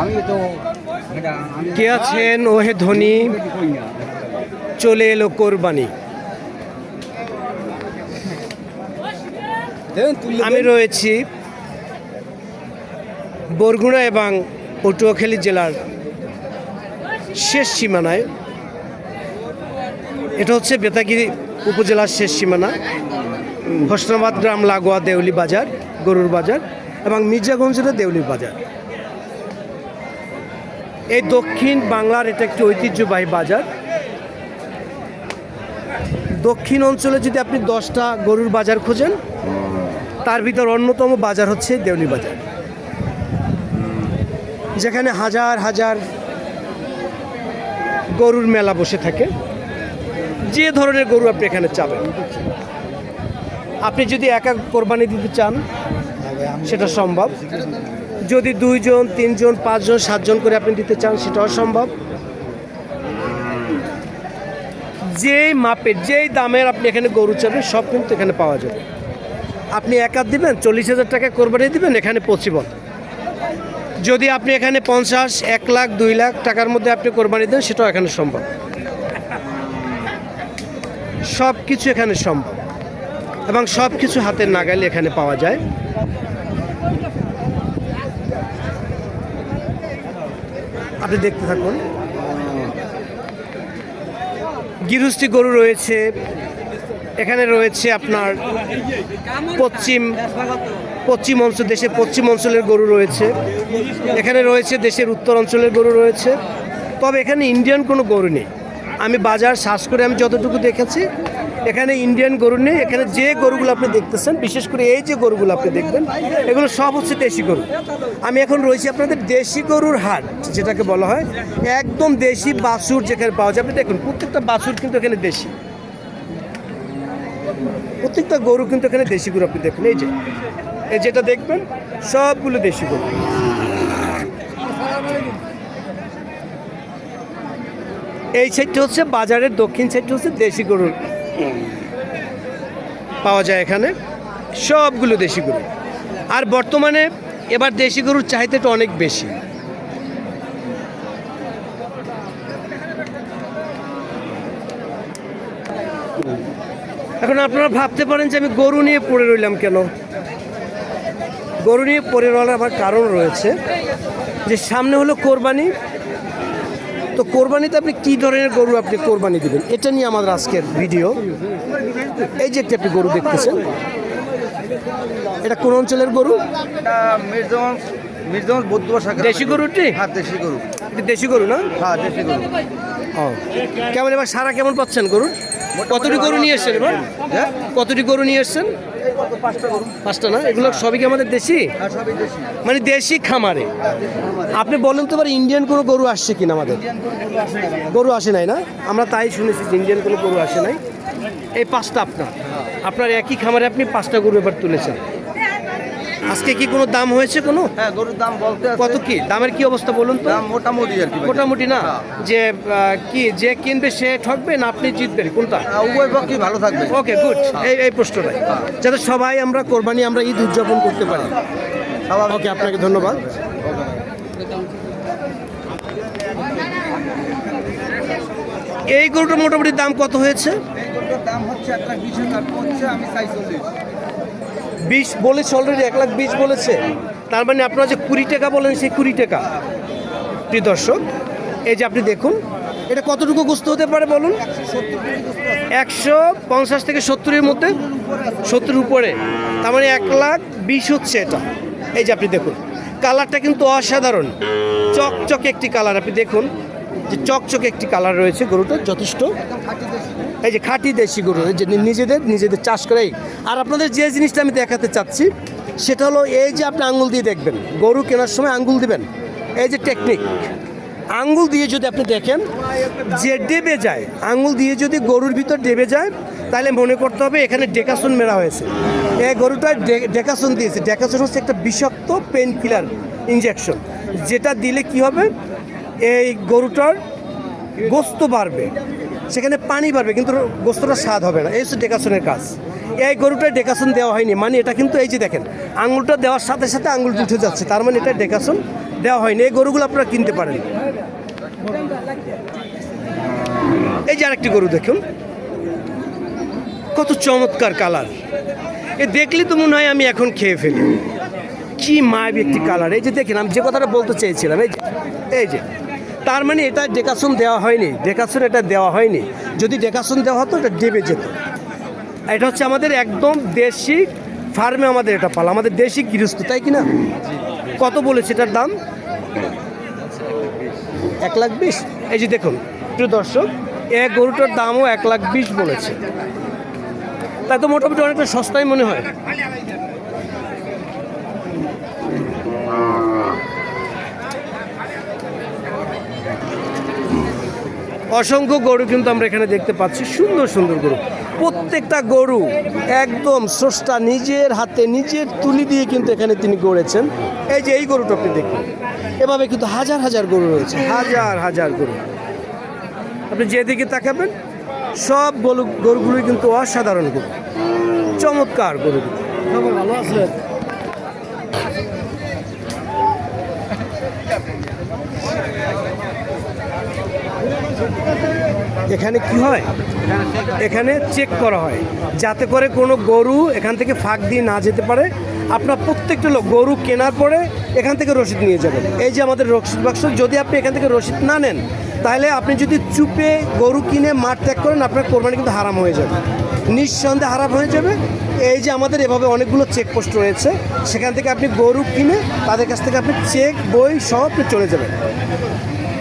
আমি কে আছেন? ওহে ধনী। চলে এলো কোরবানি। আমি রয়েছি বরগুনা এবং পটুয়াখালী জেলার শেষ সীমানায়। এটা হচ্ছে বেতাগিরি উপজেলার শেষ সীমানা। হোসনাবাদ গ্রাম লাগোয়া দেউলি বাজার, গরুর বাজার এবং মির্জাগঞ্জের দেউলি বাজার। এই দক্ষিণ বাংলার এটা একটি ঐতিহ্যবাহী বাজার। দক্ষিণ অঞ্চলে যদি আপনি দশটা গরুর বাজার খোঁজেন, তার ভিতর অন্যতম বাজার হচ্ছে দেউলি বাজার। যেখানে হাজার হাজার গরুর মেলা বসে থাকে। যে ধরনের গরু আপনি এখানে চাবেন। আপনি যদি একা কোরবানি দিতে চান, সেটা সম্ভব। যদি দুইজন, তিনজন, পাঁচজন, সাতজন করে আপনি দিতে চান সেটাও সম্ভব যেই মাপের, যেই দামের আপনি এখানে গরু চাবেন, সব কিন্তু এখানে পাওয়া যাবে। আপনি একাত দিবেন, চল্লিশ হাজার টাকা কোরবানি দিবেন, এখানে পসিবল। যদি আপনি এখানে পঞ্চাশ, এক লাখ, দুই লাখ টাকার মধ্যে আপনি কোরবানি দেন, সেটাও এখানে সম্ভব। সব কিছু এখানে সম্ভব। এবং সব কিছু হাতের নাগালে এখানে পাওয়া যায়। আপনি দেখতে থাকুন। গৃহস্থী গরু রয়েছে। এখানে রয়েছে আপনার পশ্চিম পশ্চিম অঞ্চল, দেশের পশ্চিম অঞ্চলের গরু রয়েছে। এখানে রয়েছে দেশের উত্তর অঞ্চলের গরু রয়েছে। তবে এখানে ইন্ডিয়ান কোনো গরু নেই। আমি বাজার শ্বাস করে আমি যতটুকু দেখেছি এখানে ইন্ডিয়ান গরু নেই, এখানে যে গরুগুলো আপনি দেখতেছেন, বিশেষ করে এই যে গরুগুলো আপনি দেখবেন, এগুলো সব হচ্ছে দেশি গরু। আমি এখন রয়েছি আপনাদের দেশি গরুর হাট, যেটাকে বলা হয়। একদম দেশি বাছুর যেখানে পাওয়া যায়। আপনি দেখুন, প্রত্যেকটা বাছুর কিন্তু এখানে দেশি। প্রত্যেকটা গরু কিন্তু এখানে দেশি গরু, আপনি দেখুন, এই যে। এই যেটা দেখবেন, সবগুলো দেশি গরু। এই সাইডটা হচ্ছে বাজারের দক্ষিণ সাইডটা হচ্ছে দেশি গরুর। পাওয়া যায় এখানে। সবগুলো দেশি গরু। আর বর্তমানে এবার দেশি গরুর চাহিদাটা অনেক বেশি। এখন আপনারা ভাবতে পারেন যে আমি গরু নিয়ে পড়ে রইলাম কেন? গরু নিয়ে পড়ে রওয়ার আবার কারণ রয়েছে যে সামনে হলো কোরবানি তো কোরবানিতে আপনি কি ধরনের গরু আপনি কোরবানি দেবেন? এটা নিয়ে আমাদের আজকের ভিডিও। এই যে একটি আপনি গরু দেখতেছেন। এটা কোন অঞ্চলের গরু? দেশি গরুটি হ্যাঁ দেশি গরু। এটা দেশি গরু না? হ্যাঁ দেশি গরু। ও। কেমন এবার সারা কেমন পাচ্ছেন গরুর? কতটি গরু নিয়ে এসছেন এবার? হ্যাঁ? কতটি গরু নিয়ে এসছেন পাঁচটা না? এগুলো সবই কি আমাদের দেশি? হ্যাঁ দেশি। মানে দেশি খামারে। আপনি বলেন তো এবার ইন্ডিয়ান কোনো গরু আসছে কিনা আমাদের? গরু আসে নাই না? আমরা তাই শুনেছি যে ইন্ডিয়ান কোনো গরু আসে নাই। এই পাঁচটা আপনার। আপনার একই খামারে আপনি পাঁচটা গরু এবার তুলেছেন। আজকে কি কোনো দাম হয়েছে কোনো? হ্যাঁ গরুর দাম বলতে কত কি? দামের কি অবস্থা বলুন তো? মোটামুটি আর কি মোটামুটি না? হ্যাঁ। যে কি যে কিনবে সে ঠকবে না আপনি জিতবেন? কোনটা? হ্যাঁ, উভয় পক্ষই ভালো থাকবে। Okay good. এই এই প্রশ্নটাই। যাতে সবাই আমরা কোরবানি আমরা ঈদ উদযাপন করতে পারি। ওকে আপনাকে ধন্যবাদ। এই গরুটার মোটামুটি দাম কত হয়েছে? এই গরুটার দাম হচ্ছে এক লাখ বিশ হাজার আমি চাই চল্লিশ বিশ বলেছে অলরেডি এক লাখ বিশ বলেছে। তার মানে আপনারা যে কুড়ি টাকা বলেন, সেই কুড়ি টাকা। প্রিয় দর্শক, এই যে আপনি দেখুন, এটা কতটুকু গোস্ত হতে পারে বলুন? একশো পঞ্চাশ থেকে সত্তরের মধ্যে, সত্তর উপরে। তার মানে এক লাখ বিশ হচ্ছে এটা। এই যে আপনি দেখুন কালারটা কিন্তু অসাধারণ। চকচকে একটি কালার আপনি দেখুন। যে চকচকে একটি কালার রয়েছে গরুটা, যথেষ্ট। এই যে খাঁটি দেশি গরু যে নিজেদের নিজেদের চাষ করেই আর আপনাদের যে জিনিসটা আমি দেখাতে চাচ্ছি, সেটা হলো এই যে আপনি আঙ্গুল দিয়ে দেখবেন, গরু কেনার সময় আঙ্গুল দিবেন। এই যে টেকনিক আঙ্গুল দিয়ে যদি আপনি দেখেন, যে ডেবে যায়, আঙ্গুল দিয়ে যদি গরুর ভিতর ডেবে যায়, তাহলে মনে করতে হবে এখানে ডেকাসন মেরা হয়েছে। এই গরুটা ডেকাসন দিয়েছে। ডেকাসন হচ্ছে একটা বিষাক্ত পেন কিলার ইঞ্জেকশন যেটা দিলে কি হবে? এই গরুটার গোস্ত বাড়বে। সেখানে পানি বাড়বে, কিন্তু গোস্তটা স্বাদ হবে না। এই হচ্ছে ডেকাশনের কাজ। এই গরুটা ডেকাশন দেওয়া হয়নি। মানে এটা কিন্তু এই যে দেখেন, আঙুলটা দেওয়ার সাথে সাথে আঙুলটা উঠে যাচ্ছে। তার মানে এটা ডেকাশন দেওয়া হয়নি। এই গরুগুলো আপনারা কিনতে পারেন। এই যে আরেকটি গরু দেখুন। কত চমৎকার কালার। এ দেখলে তো মনে হয় আমি এখন খেয়ে ফেলি। কি মায়াবী একটি কালার। এই যে দেখেন, আমি যে কথাটা বলতে চেয়েছিলাম, এই যে এই যে। তার মানে এটা ডেকাশন দেওয়া হয়নি ডেকাশন এটা দেওয়া হয়নি। যদি ডেকাশন দেওয়া হতো, এটা দেবে যেত। এটা হচ্ছে আমাদের একদম দেশি ফার্মে আমাদের এটা পালা, আমাদের দেশি গৃহস্থ, তাই কি না? কত বলেছে এটার দাম? এক লাখ বিশ। এই যে দেখুন, প্রিয় দর্শক, এ গরুটার দামও এক লাখ বিশ বলেছে। তাই তো মোটামুটি অনেকটা সস্তায় মনে হয়। অসংখ্য গরু কিন্তু আমরা এখানে দেখতে পাচ্ছি, সুন্দর সুন্দর গরু। প্রত্যেকটা গরু একদম স্রষ্টা নিজের হাতে, নিজের তুলি দিয়ে কিন্তু এখানে তিনি গড়েছেন। এই যে এই গরুটা আপনি দেখুন, এভাবে কিন্তু হাজার হাজার গরু রয়েছে, হাজার হাজার গরু। আপনি যেদিকে তাকাবেন, সব গরু, গরুগুলোই কিন্তু অসাধারণ গরু। চমৎকার গরুগুলো ভালো আছে? এখানে কি হয়? এখানে চেক করা হয়। যাতে করে কোনো গরু এখান থেকে ফাঁক দিয়ে না যেতে পারে। আপনার প্রত্যেকটা লোক গরু কেনার পরে এখান থেকে রসিদ নিয়ে যাবেন। এই যে আমাদের রসিদ বাক্স, যদি আপনি এখান থেকে রসিদ না নেন, তাহলে আপনি যদি চুপে গরু কিনে মাঠ ত্যাগ করেন, আপনার কোরবানি কিন্তু হারাম হয়ে যাবে। নিঃসন্দেহে হারাম হয়ে যাবে। এই যে আমাদের এভাবে অনেকগুলো চেকপোস্ট রয়েছে, সেখান থেকে আপনি গরু কিনে তাদের কাছ থেকে আপনি চেক বই সব চলে যাবেন।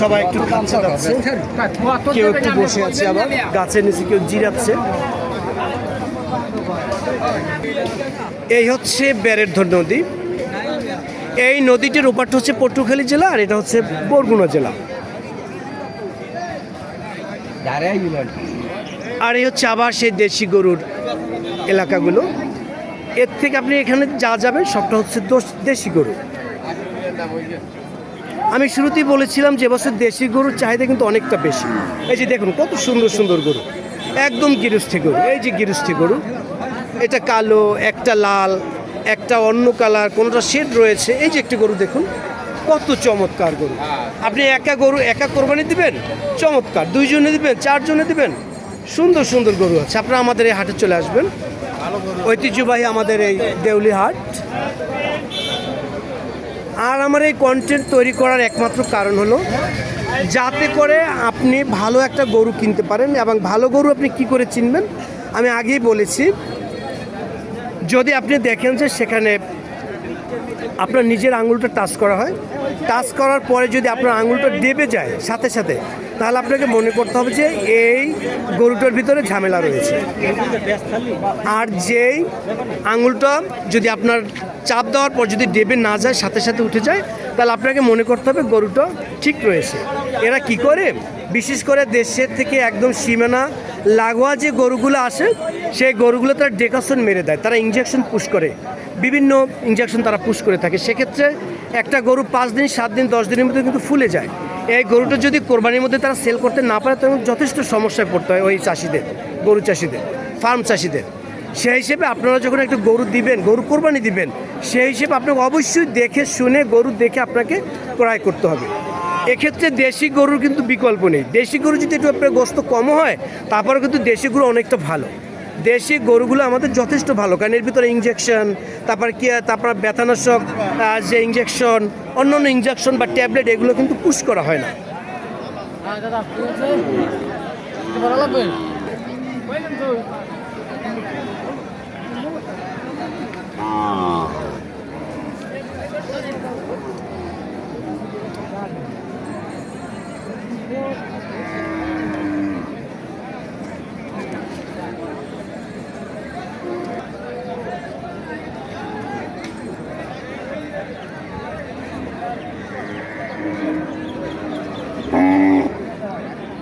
সবাই একটু যাচ্ছে কেউ একটু বসে আছে আবার গাছের নিচে কেউ জিরাচ্ছে। এই হচ্ছে ব্যারেরধর নদী। এই নদীটির ওপারটা হচ্ছে পটুয়াখালী জেলা, আর এটা হচ্ছে বরগুনা জেলা। আর এই হচ্ছে আবার সেই দেশি গরুর এলাকাগুলো। এর থেকে আপনি এখানে যা যাবেন, সবটা হচ্ছে দেশি গরু। আমি শুরুতেই বলেছিলাম যে বছর দেশি গরুর চাহিদা কিন্তু অনেকটা বেশি। এই যে দেখুন, কত সুন্দর সুন্দর গরু। একদম গিরস্থি গরু। এই যে গিরস্থি গরু, এটা কালো, একটা লাল, একটা অন্য কালার, কোনোটা শেড রয়েছে। এই যে একটি গরু দেখুন, কত চমৎকার গরু। আপনি একা গরু, একা কোরবানি দিবেন? চমৎকার। দুইজনে দিবেন, চারজনে দিবেন? সুন্দর সুন্দর গরু আছে। আপনারা আমাদের এই হাটে চলে আসবেন। ঐতিহ্যবাহী আমাদের এই দেউলি হাট। আর আমার এই কন্টেন্ট তৈরি করার একমাত্র কারণ হলো, যাতে করে আপনি ভালো একটা গরু কিনতে পারেন এবং ভালো গরু আপনি কি করে চিনবেন? আমি আগেই বলেছি, যদি আপনি দেখেন যে সেখানে আপনার নিজের আঙুলটা টাচ করা হয়। টাচ করার পরে যদি আপনার আঙুলটা ডেবে যায় সাথে সাথে, তাহলে আপনাকে মনে করতে হবে যে এই গরুটার ভিতরে ঝামেলা রয়েছে। আর যেই আঙুলটা যদি আপনার চাপ দেওয়ার পর যদি ডেবে না যায়, সাথে সাথে উঠে যায়, তাহলে আপনাকে মনে করতে হবে গরুটা ঠিক রয়েছে। এরা কি করে? বিশেষ করে দেশের থেকে একদম সীমানা লাগোয়া যে গরুগুলো আসে, সেই গরুগুলো তারা ডেকাশন মেরে দেয়, তারা ইঞ্জেকশন পুশ করে। বিভিন্ন ইঞ্জেকশন তারা পুশ করে থাকে। সেক্ষেত্রে একটা গরু পাঁচ দিন, সাত দিন, দশ দিনের মধ্যে কিন্তু ফুলে যায়। এই গরুটা যদি কোরবানির মধ্যে তারা সেল করতে না পারে, তখন যথেষ্ট সমস্যায় পড়তে হয় ওই চাষিদের, গরু চাষিদের ফার্ম চাষিদের। সেই হিসেবে আপনারা যখন একটা গরু দিবেন, গরু কোরবানি দিবেন, সেই হিসেবে আপনাকে অবশ্যই দেখে শুনে গরু দেখে আপনাকে ক্রয় করতে হবে। এক্ষেত্রে দেশি গরুর কিন্তু বিকল্প নেই। দেশি গরু যদি একটু আপনার গোস্ত কম হয় তারপরে কিন্তু দেশি গরু অনেকটা ভালো। দেশি গরুগুলো আমাদের যথেষ্ট ভালো কারণ এর ভিতরে ইঞ্জেকশন তারপর কি তারপর ব্যথানাশক যে ইঞ্জেকশন অন্য অন্য ইঞ্জেকশন বা ট্যাবলেট এগুলো কিন্তু পুশ করা হয় না। দাদা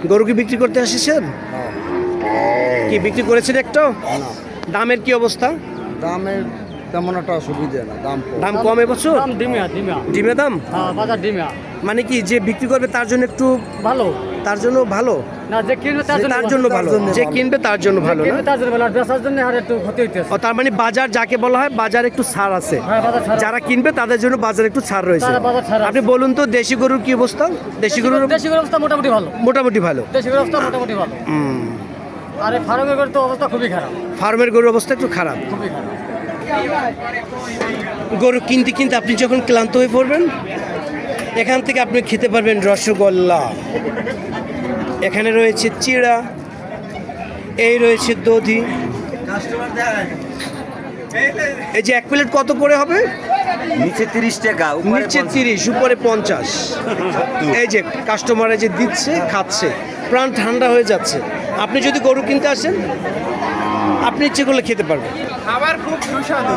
গরু কি বিক্রি করতে এসেছেন কি বিক্রি করেছেন একটাও দামের কি অবস্থা? দামের তেমন একটা অসুবিধা না দাম দাম কম এবছর? ডিমে ডিমে। ডিমে ডিমের দাম? হ্যাঁ বাজার ডিমে। মানে কি যে বিক্রি করবে তার জন্য একটু ভালো। তার জন্য ভালো? না যে কিনবে তার জন্য ভালো। যে কিনবে তার জন্য ভালো না? তার জন্য ভালো। আর বেচার জন্য আর একটু ক্ষতি হইতেছে। তার মানে বাজার যাকে বলা হয় বাজার একটু ছাড় আছে। হ্যাঁ যারা কিনবে তাদের জন্য বাজার একটু ছাড় রয়েছে। আপনি বলুন তো দেশি গরুর কি অবস্থা? দেশি গরুর দেশি গরুর অবস্থা মোটামুটি ভালো। মোটামুটি ভালো। দেশি গরুর অবস্থা মোটামুটি ভালো। হুম, আর ফার্মের গরুর তো অবস্থা খুবই খারাপ। ফার্মের গরুর অবস্থা একটু খারাপ। খুবই খারাপ। গরু কিনতে কিনতে আপনি যখন ক্লান্ত হয়ে পড়বেন এখান থেকে আপনি খেতে পারবেন রসগোল্লা। এখানে রয়েছে চিড়া এই রয়েছে দধি। এই যে এক প্লেট কত করে হবে? নিচে তিরিশ টাকা নিচে তিরিশ উপরে পঞ্চাশ। এই যে কাস্টমারে যে দিচ্ছে খাচ্ছে প্রাণ ঠান্ডা হয়ে যাচ্ছে। আপনি যদি গরু কিনতে আসেন আপনি ইচ্ছে করলে খেতে পারবেন। খাবার খুব সুস্বাদু।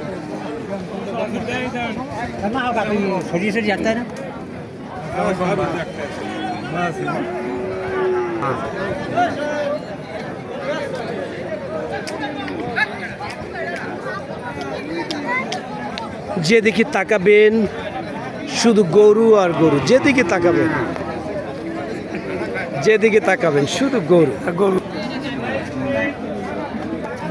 যেদিকে তাকাবেন শুধু গরু আর গরু যেদিকে তাকাবেন। যেদিকে তাকাবেন শুধু গরু আর গরু।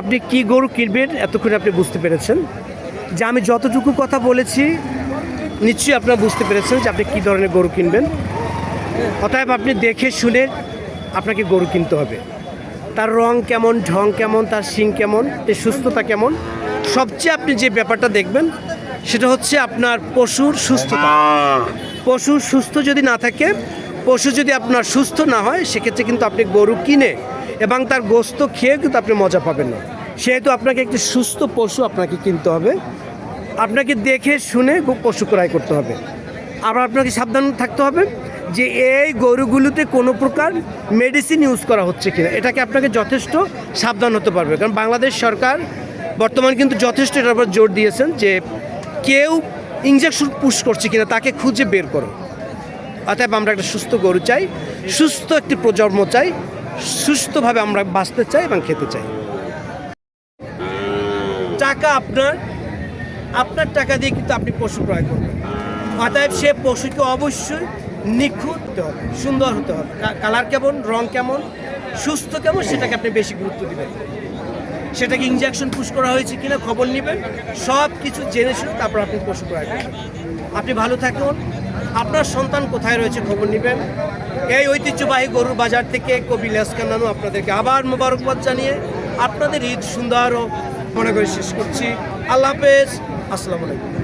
আপনি কি গরু কিনবেন? এতক্ষণ আপনি বুঝতে পেরেছেন। যে আমি যতটুকু কথা বলেছি, নিশ্চয়ই আপনারা বুঝতে পেরেছেন যে আপনি কী ধরনের গরু কিনবেন। অতএব আপনি দেখে শুনে আপনাকে গরু কিনতে হবে। তার রং কেমন, ঢং কেমন, তার শিং কেমন, এর সুস্থতা কেমন, সবচেয়ে আপনি যে ব্যাপারটা দেখবেন, সেটা হচ্ছে আপনার পশুর সুস্থতা। পশু সুস্থ যদি না থাকে, পশু যদি আপনার সুস্থ না হয়, সেক্ষেত্রে কিন্তু আপনি গরু কিনে এবং তার গোস্ত খেয়ে কিন্তু আপনি মজা পাবেন না। সেহেতু আপনাকে একটি সুস্থ পশু আপনাকে কিনতে হবে। আপনাকে দেখে শুনে পশু ক্রয় করতে হবে। আবার আপনাকে সাবধান থাকতে হবে যে এই গরুগুলোতে কোনো প্রকার মেডিসিন ইউজ করা হচ্ছে কিনা। এটাকে আপনাকে যথেষ্ট সাবধান হতে পারবে। কারণ বাংলাদেশ সরকার বর্তমান কিন্তু যথেষ্ট এটার উপর জোর দিয়েছেন যে কেউ ইঞ্জেকশন পুশ করছে কিনা তাকে খুঁজে বের করো। অতএব আমরা একটা সুস্থ গরু চাই, সুস্থ একটি প্রজন্ম চাই, সুস্থভাবে আমরা বাঁচতে চাই এবং খেতে চাই। টাকা আপনার আপনার টাকা দিয়ে কিন্তু আপনি পশু ক্রয় করবেন। অতএব সে পশুকে অবশ্যই নিখুঁত হতে হবে, সুন্দর হতে হবে। কালার কেমন, রং কেমন, সুস্থ কেমন, সেটাকে আপনি বেশি গুরুত্ব দিবেন। সেটাকে ইঞ্জেকশন পুশ করা হয়েছে কিনা খবর নেবেন। সব কিছু জেনে শুনে তারপর আপনি পশু ক্রয় আপনি ভালো থাকুন। আপনার সন্তান কোথায় রয়েছে খবর নেবেন। এই ঐতিহ্যবাহী গরুর বাজার থেকে কবি লেসকান নানু আপনাদেরকে আবার মোবারকবাদ জানিয়ে আপনাদের ঈদ সুন্দর মনে করে শেষ করছি। আল্লাহ হাফেজ। আসসালামু আলাইকুম।